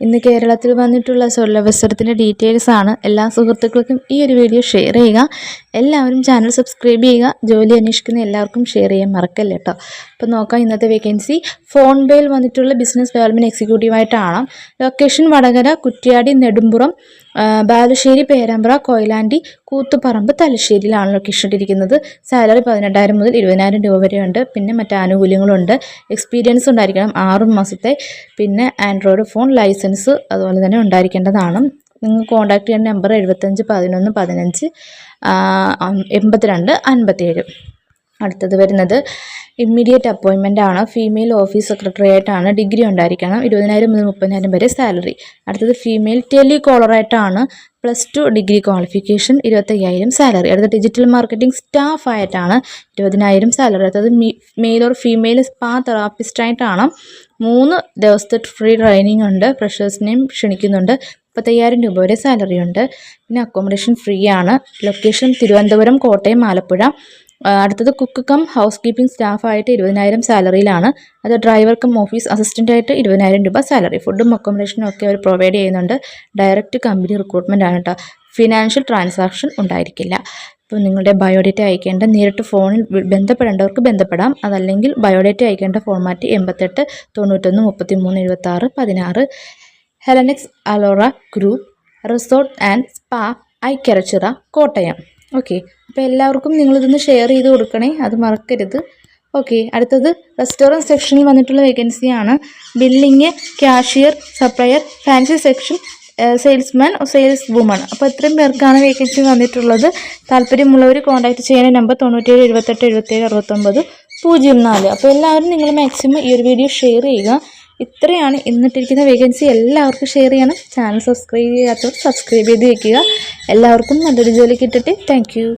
ഇന്ന് കേരളത്തിൽ വന്നിട്ടുള്ള സ്വർണവസ്ത്രത്തിന്റെ ഡീറ്റെയിൽസ് ആണ്. എല്ലാ സുഹൃത്തുക്കൾക്കും ഈ ഒരു വീഡിയോ ഷെയർ ചെയ്യുക. എല്ലാവരും ചാനൽ സബ്സ്ക്രൈബ് ചെയ്യുക. ജോലി അന്വേഷിക്കുന്ന എല്ലാവർക്കും ഷെയർ ചെയ്യാൻ മറക്കല്ല കേട്ടോ അപ്പോൾ നോക്കാം ഇന്നത്തെ വേക്കൻസി ഫോൺ പേയിൽ വന്നിട്ടുള്ള ബിസിനസ് ഡെവലപ്മെന്റ് എക്സിക്യൂട്ടീവായിട്ടാണ് ലൊക്കേഷൻ വടകര കുറ്റിയാടി നെടുമ്പുറം ബാലുശ്ശേരി പേരാമ്പ്ര കൊയിലാണ്ടി കൂത്തുപറമ്പ് തലശ്ശേരിയിലാണ് ലൊക്കേഷൻ ഇട്ടിരിക്കുന്നത്. സാലറി പതിനെട്ടായിരം മുതൽ ഇരുപതിനായിരം രൂപ വരെയുണ്ട്. പിന്നെ മറ്റ് ആനുകൂല്യങ്ങളുണ്ട്. എക്സ്പീരിയൻസ് ഉണ്ടായിരിക്കണം ആറ് മാസത്തെ. പിന്നെ ആൻഡ്രോയിഡ് ഫോൺ ലൈസൻസ് അതുപോലെ തന്നെ ഉണ്ടായിരിക്കേണ്ടതാണ്. നിങ്ങൾ കോൺടാക്ട് ചെയ്യേണ്ട നമ്പർ എഴുപത്തഞ്ച് പതിനൊന്ന് പതിനഞ്ച് എൺപത്തിരണ്ട് അൻപത്തേഴ് അടുത്തത് വരുന്നത് ഇമ്മീഡിയറ്റ് അപ്പോയിൻമെന്റ് ആണ്. ഫീമെയിൽ ഓഫീസ് സെക്രട്ടറി ആയിട്ടാണ് ഡിഗ്രി ഉണ്ടായിരിക്കണം. ഇരുപതിനായിരം മുതൽ മുപ്പതിനായിരം വരെ സാലറി അടുത്തത് ഫീമെയിൽ ടെലികോളറായിട്ടാണ് പ്ലസ് ടു ഡിഗ്രി ക്വാളിഫിക്കേഷൻ ഇരുപത്തയ്യായിരം സാലറി അടുത്ത ഡിജിറ്റൽ മാർക്കറ്റിംഗ് സ്റ്റാഫ് ആയിട്ടാണ് ഇരുപതിനായിരം സാലറി അടുത്തത് male or female spa therapist ആയിട്ടാണ് മൂന്ന് ദിവസത്തെ ഫ്രീ ട്രെയിനിങ് ഉണ്ട്. ഫ്രഷേഴ്സിനെയും ക്ഷണിക്കുന്നുണ്ട്. മുപ്പത്തയ്യായിരം രൂപ വരെ സാലറി ഉണ്ട്. പിന്നെ അക്കോമഡേഷൻ ഫ്രീ ആണ്. ലൊക്കേഷൻ തിരുവനന്തപുരം കോട്ടയം ആലപ്പുഴ. അടുത്തത് കുക്ക് കം ഹൗസ് കീപ്പിംഗ് സ്റ്റാഫായിട്ട് ഇരുപതിനായിരം സാലറിയിലാണ്. അത് ഡ്രൈവർ കം ഓഫീസ് അസിസ്റ്റന്റായിട്ട് ഇരുപതിനായിരം രൂപ സാലറി. ഫുഡും അക്കോമഡേഷനും ഒക്കെ അവർ പ്രൊവൈഡ് ചെയ്യുന്നുണ്ട്. ഡയറക്റ്റ് കമ്പനി റിക്രൂട്ട്മെന്റ് ആണ് കേട്ടോ ഫിനാൻഷ്യൽ ട്രാൻസാക്ഷൻ ഉണ്ടായിരിക്കില്ല. അപ്പോൾ നിങ്ങളുടെ ബയോഡേറ്റ അയക്കേണ്ട നേരിട്ട് ഫോണിൽ ബന്ധപ്പെടേണ്ടവർക്ക് ബന്ധപ്പെടാം. അതല്ലെങ്കിൽ ബയോഡേറ്റ അയക്കേണ്ട ഫോർമാറ്റ് എൺപത്തെട്ട് തൊണ്ണൂറ്റൊന്ന് മുപ്പത്തി മൂന്ന് എഴുപത്താറ് പതിനാറ്. Hellenix Allora group resort and spa Aikkarachira Kottayam. Okay അപ്പോൾ എല്ലാവർക്കും നിങ്ങളിതൊന്ന് ഷെയർ ചെയ്ത് കൊടുക്കണേ. അത് മറക്കരുത്. ഓക്കെ അടുത്തത് റെസ്റ്റോറന്റ് സെക്ഷനിൽ വന്നിട്ടുള്ള വേക്കൻസിയാണ് billing cashier supplier fancy section salesman sales woman അപ്പോൾ ഇത്രയും പേർക്കാണ് വേക്കൻസി വന്നിട്ടുള്ളത്. താല്പര്യമുള്ളവർ കോൺടാക്ട് ചെയ്യുന്ന നമ്പർ തൊണ്ണൂറ്റേഴ് എഴുപത്തെട്ട് എഴുപത്തേഴ് അറുപത്തൊമ്പത് പൂജ്യം നാല്. അപ്പോൾ എല്ലാവരും നിങ്ങൾ മാക്സിമം ഈ ഒരു വീഡിയോ ഷെയർ ചെയ്യുക. ഇത്രയാണ് ഇന്നിട്ടിരിക്കുന്ന വേക്കൻസി. എല്ലാവർക്കും ഷെയർ ചെയ്യണം. ചാനൽ സബ്സ്ക്രൈബ് ചെയ്യാത്തവർ സബ്സ്ക്രൈബ് ചെയ്ത് വയ്ക്കുക എല്ലാവർക്കും നല്ലൊരു ജോലി കിട്ടട്ടെ. താങ്ക്